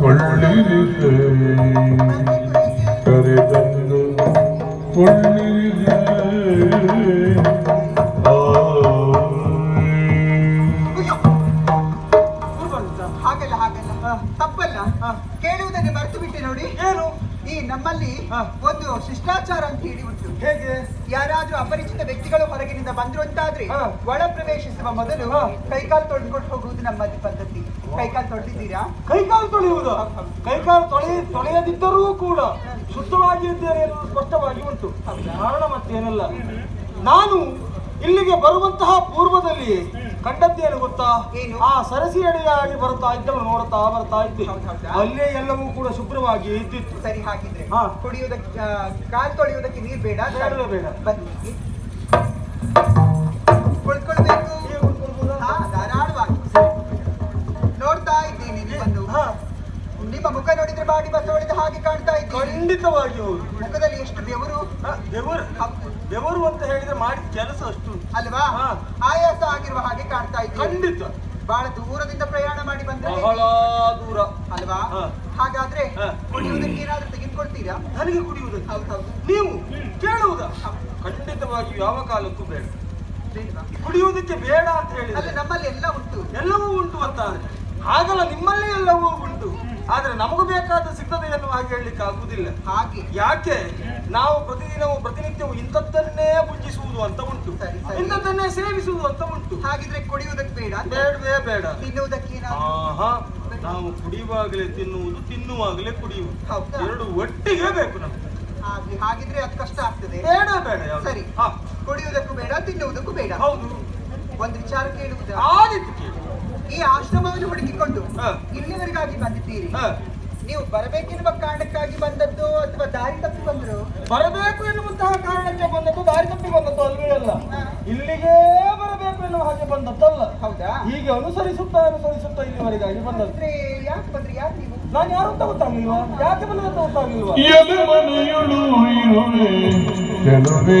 ಕೊಳ್ಳಿರಿದೆ ಕರೆದಂದು ಕೊಳ್ಳಿರಿದೆ ಹಾಗಲ್ಲ ಹಾಗಲ್ಲ ತಪ್ಪಲ್ಲ ಕೇಳುವುದನ್ನೇ ಮರೆತು ಬಿಟ್ಟೆ ನೋಡಿ ಏನು ಈ ನಮ್ಮಲ್ಲಿ. ಒಂದು ಶಿಷ್ಟಾಚಾರ ಅಂತ ಹೇಳಿ ಉಂಟು ಹೇಗೆ ಯಾರಾದ್ರೂ ಅಪರಿಚಿತ ವ್ಯಕ್ತಿಗಳು ಹೊರಗಿನಿಂದ ಬಂದ್ರು ಅಂತಾದ್ರೆ. ಒಳ ಪ್ರವೇಶಿಸುವ ಮೊದಲು. ಕೈಕಾಲು ತೊಳೆದುಕೊಂಡು ಹೋಗುವುದು ನಮ್ಮಲ್ಲಿ ಪದ್ಧತಿ ಕೈಕಾಲು ತೊಳೆದಿದ್ದೀರಾ ಕೈಕಾಲು ತೊಳೆಯುವುದು. ಕೈಕಾಲು ತೊಳೆ ತೊಳೆಯದಿದ್ದರೂ ಕೂಡ ಶುದ್ಧವಾಗಿ ಇದ್ದೇನೆ ಎನ್ನುವುದು ಸ್ಪಷ್ಟವಾಗಿ ಉಂಟು? ಕಾರಣ ಮತ್ತೇನಲ್ಲ ನಾನು ಇಲ್ಲಿಗೆ ಬರುವಂತಹ ಪೂರ್ವದಲ್ಲಿ ಕಂಡದ್ದೇನು ಗೊತ್ತಾ? ಆ ಸರಸಿ ಅಡಿಯಾಗಿ ಬರುತ್ತಾ ಇದ್ದವನು ನೋಡುತ್ತಾ ಬರ್ತಾ ಇದ್ದೆ ಅಲ್ಲೇ ಎಲ್ಲವೂ ಕೂಡ ಶುಭ್ರವಾಗಿ ಇದ್ದಿತ್ತು ಸರಿ ಹಾಕಿದ್ರೆ. ಕುಡಿಯುವುದಕ್ಕೆ ಕಾಲು ತೊಳೆಯುವುದಕ್ಕೆ ನೀರು ಬೇಡ ಬೇಡ. ಬನ್ನಿ ಕುಳಿತುಕೊಳ್ಬೇಕು ಮುಖ ನೋಡಿದ್ರೆ ಬಾಡಿ ಬಸವಳಿದ ಹಾಗೆ ಕಾಣ್ತಾ ಇದ್ದೀನಿ ಖಂಡಿತವಾಗಿ ಹೌದು ಮುಖದಲ್ಲಿ ಎಷ್ಟು ಬೆವರು? ಹಾ, ಬೆವರು ಹೌದು. ಬೆವರು ಅಂತ ಹೇಳಿದ್ರೆ ಮಾಡಿದ ಕೆಲಸ ಅಷ್ಟು. ಅಲ್ವಾ? ಹಾ. ಆಯಾಸ ಆಗಿರುವ ಹಾಗೆ ಕಾಣ್ತಾ ಇದ್ದೀನಿ ಖಂಡಿತ. ಬಹಳ ದೂರದಿಂದ ಪ್ರಯಾಣ ಮಾಡಿ ಬಂದ್ರೆ ಬಹಳ ದೂರ. ಅಲ್ವಾ? ಹಾ. ಹಾಗಾದ್ರೆ ಹಾ. ಕುಡಿಯುವುದಕ್ಕೆ ಏನಾದ್ರೂ ತೆಗೆದುಕೊಳ್ತೀರಾ? ನನಗೆ ಕುಡಿಯುವುದು ಹೌದು ಹೌದು ನೀವು ಕೇಳುವುದ. ಖಂಡಿತವಾಗಿ ಯಾವ ಕಾಲಕ್ಕೂ ಬೇಡ. ಬೇಡ್ವಾ? ಕುಡಿಯುವುದಕ್ಕೆ ಬೇಡ ಅಂತ ಹೇಳಿ ಹೇಳಿದ್ರೆ ನಮ್ಮಲ್ಲಿ ಎಲ್ಲ ಉಂಟು. ಎಲ್ಲವೂ ಉಂಟು ಅಂತ ಆದ್ರೆ ಹಾಗಲ್ಲ ನಿಮ್ಮಲ್ಲೇ ಎಲ್ಲವೂ ಉಂಟು. ಆದ್ರೆ ನಮಗೂ ಬೇಕಾದ ಸಿಗ್ತದೆ ಎನ್ನುವ ಹಾಗೆ ಹೇಳಲಿಕ್ಕೆ ಆಗುವುದಿಲ್ಲ ಹಾಗೆ. ಯಾಕೆ? ನಾವು ಪ್ರತಿದಿನವೂ ಪ್ರತಿನಿತ್ಯವೂ ಇಂಥದ್ದನ್ನೇ ಪೂಜಿಸುವುದು ಅಂತ ಉಂಟು. ಇಂಥದ್ದನ್ನೇ ಸೇವಿಸುವುದು ಅಂತ ಉಂಟು. ಹಾಗಿದ್ರೆ ಕುಡಿಯುವುದಕ್ಕೆ ಬೇಡ ಬೇಡವೇ ಬೇಡ. ತಿನ್ನುವುದಕ್ಕೆ ನಾವು ಕುಡಿಯುವಾಗಲೇ ತಿನ್ನುವುದು ತಿನ್ನುವಾಗಲೇ ಕುಡಿಯುವುದು. ಎರಡು ಒಟ್ಟಿಗೆ ಬೇಕು ನಮ್ಗೆ. ಹಾಗೆ ಹಾಗಿದ್ರೆ ಅದು ಕಷ್ಟ ಆಗ್ತದೆ. ಬೇಡ ಬೇಡ ಸರಿ. ಹಾ. ಕುಡಿಯುವುದಕ್ಕೂ ಬೇಡ ತಿನ್ನುವುದಕ್ಕೂ ಬೇಡ. ಹೌದು. ಒಂದು ವಿಚಾರ ಕೇಳುವುದು? ಆದಿತ್ತು ಕೇಳಿ. ಈ ಆಶ್ರಮವನ್ನು ಹುಡುಕಿಕೊಂಡು ಹಾ. ಇಲ್ಲಿವರೆಗಾಗಿ ಬಂದಿದ್ದೀರಿ. ಹಾ. ನೀವು ಬರಬೇಕೆನ್ನುವ ಕಾರಣಕ್ಕಾಗಿ ಬಂದದ್ದು ಅಥವಾ ದಾರಿ ತಪ್ಪಿ ಬಂದರು ಬರಬೇಕು ಎನ್ನುವಂತಹ ಕಾರಣಕ್ಕೆ ಬಂದದ್ದು ದಾರಿ ತಪ್ಪಿ ಬಂದದ್ದು ಅಲ್ವೇ ಅಲ್ಲ. ಇಲ್ಲಿಗೆ ಬರಬೇಕು ಎನ್ನುವ ಹಾಗೆ ಬಂದದ್ದಲ್ಲ. ಹೌದಾ? ಹೀಗೆ ಅನುಸರಿಸುತ್ತಾ ಅನುಸರಿಸುತ್ತಾ ಇಲ್ಲಿವರೆಗಾಗಿ ಬಂದದ್ದು. ಯಾಕೆ ಬಂದ್ರಿ? ಯಾಕೆ ನೀವು? ನಾನು ಯಾರು ಅಂತ ಗೊತ್ತಾಗ್ಲಿಲ್ವಾ? ಯಾಕೆ ಬಂದ ಗೊತ್ತಾಗ್ಲಿಲ್ವಾ? ಕೆಲವೇ